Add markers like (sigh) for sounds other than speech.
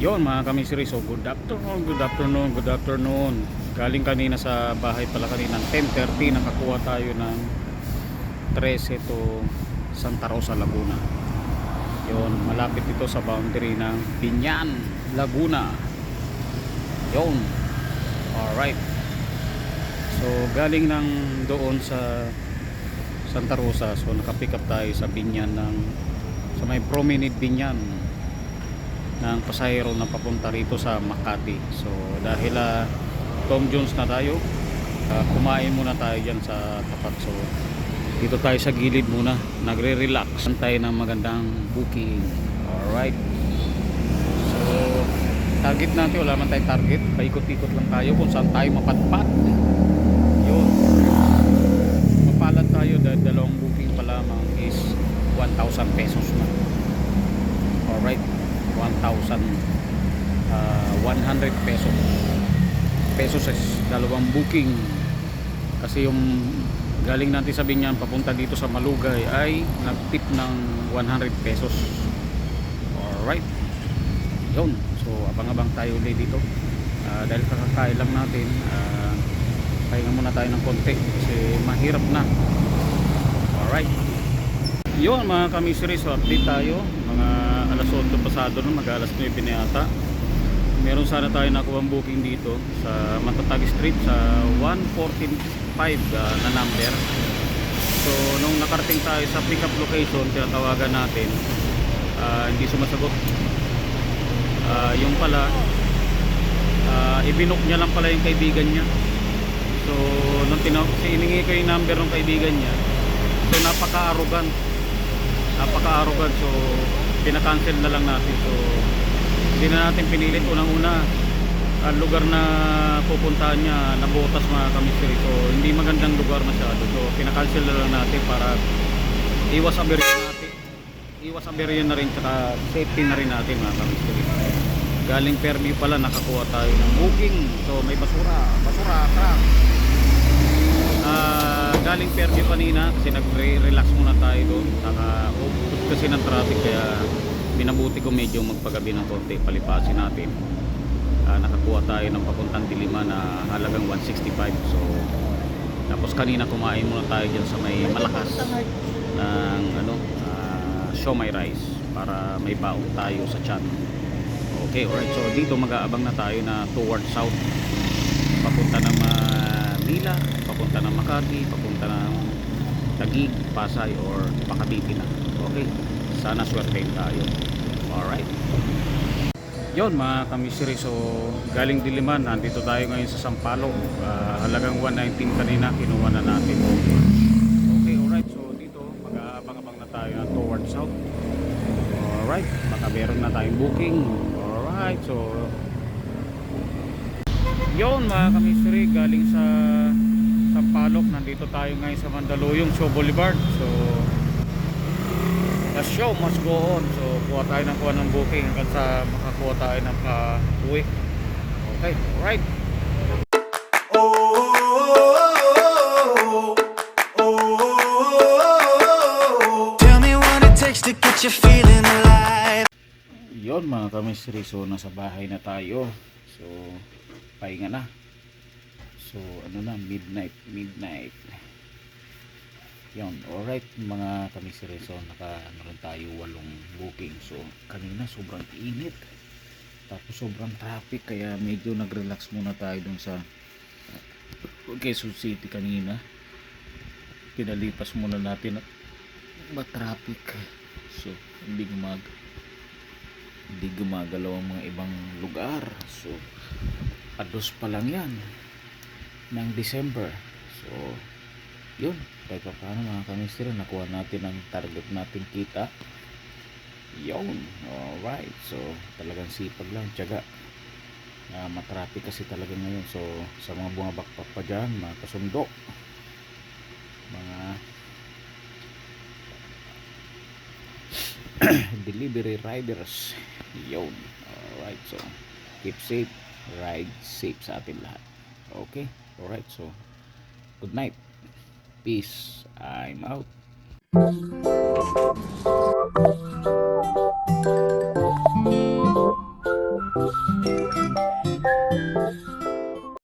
mga kamisiri, so good afternoon, good afternoon, good afternoon. Galing kanina sa bahay pala kanina, 10.30, nakakuha tayo ng 13 to Santa Rosa, Laguna. Yun, malapit ito sa boundary ng Binyan, Laguna. Yun. Alright. So, galing ng doon sa Santa Rosa, so nakapick up tayo sa Binyan ng sa may promenade Binyan ng pasahero na papunta rito sa Makati. So dahil ah, Tom Jones na tayo, ah, kumain muna tayo dyan sa tapat. So dito tayo sa gilid muna, nagre-relax tayo ng magandang booking. Alright. So target natin, wala man tayong target. Paikot-ikot lang tayo kung saan tayo mapadpad. Yun. Mapalad tayo dahil dalawang booking pa lamang is 1,000 pesos na. Alright. 1,000 uh, 100 pesos pesos is dalawang booking. Kasi yung galing natin sa Binyan papunta dito sa Malugay ay nagtip ng 100 pesos. Alright. Yun. So abang-abang tayo ulit dito. Ah, dahil kakakain lang natin uh, pahinga muna tayo ng konti kasi mahirap na. Alright yun mga kamisiri so update tayo. Mga alas 8 pasado na mag alas 9 na yata. Meron sana tayo nakuha booking dito sa Matatag Street sa 145 uh, na number. So nung nakarating tayo sa pick up location tinatawagan natin. Ah, hindi sumasagot. Ah, yung pala ah, ibinok niya lang pala yung kaibigan niya. So nung tinawag kasi iningi ko yung number ng kaibigan niya. So napaka-arrogant napaka-arrogant so pinakancel na lang natin. So hindi na natin pinilit. Unang-una ang lugar na pupuntahan niya nabutas mga kamisiri so hindi magandang lugar masyado. So pinakancel na lang natin para iwas aberya natin. Iwas aberya na rin tsaka safety na rin natin mga kamisiri galing Fairview pala nakakuha tayo ng booking. So may basura. Basura truck. Ah, galing Fairview kanina kasi nagre-relax muna tayo doon. Saka ubod kasi ng traffic kaya minabuti ko medyo magpagabi ng konti palipasin natin. Ah, nakakuha tayo ng papuntang Dilima na halagang 165. So tapos kanina kumain muna tayo diyan sa may malakas ng ano, show my rice para may baon tayo sa chan. Okay, alright. So dito mag-aabang na tayo na toward south papunta ng Manila, papunta ng Makati, papunta ng Taguig, Pasay or Makabiti na. Okay? Sana swerte tayo. Alright. Yon mga kamisiri, so galing Diliman, nandito tayo ngayon sa Sampaloc. Ah, halagang 119 kanina, kinuha na natin. Okay, alright. So dito, mag-aabang-abang na tayo na toward south. Alright, baka meron na tayong booking. Alright, so yon mga kamisiri galing sa Sampaloc. Nandito tayo ngayon sa Mandaluyong Show Boulevard. So the show must go on. So kuha tayo ng kuha ng booking hanggang sa makakuha tayo ng pa-uwi okay alright. You feeling alive. yon mga kamisiri so nasa bahay na tayo. So pahinga na. So ano na midnight midnight. Yon alright mga kamisiri so naka ano rin tayo walong booking. So kanina sobrang init. Tapos sobrang traffic kaya medyo nag-relax muna tayo dun sa Quezon City kanina. Pinalipas muna natin at ma-traffic. So hindi gumag hindi gumagalaw ang mga ibang lugar. So ados pa lang yan ng December. So yun. Kahit pa paano mga kamistero nakuha natin ang target natin kita. Yun. Alright. So talagang sipag lang. Tiyaga. Uh, matraffic kasi talaga ngayon. So sa mga bumabakpak pa dyan mga kasundo. Mga (clears throat) delivery riders. Yun. Alright. So keep safe ride safe sa atin lahat. Okay? Alright so good night. Peace. I'm out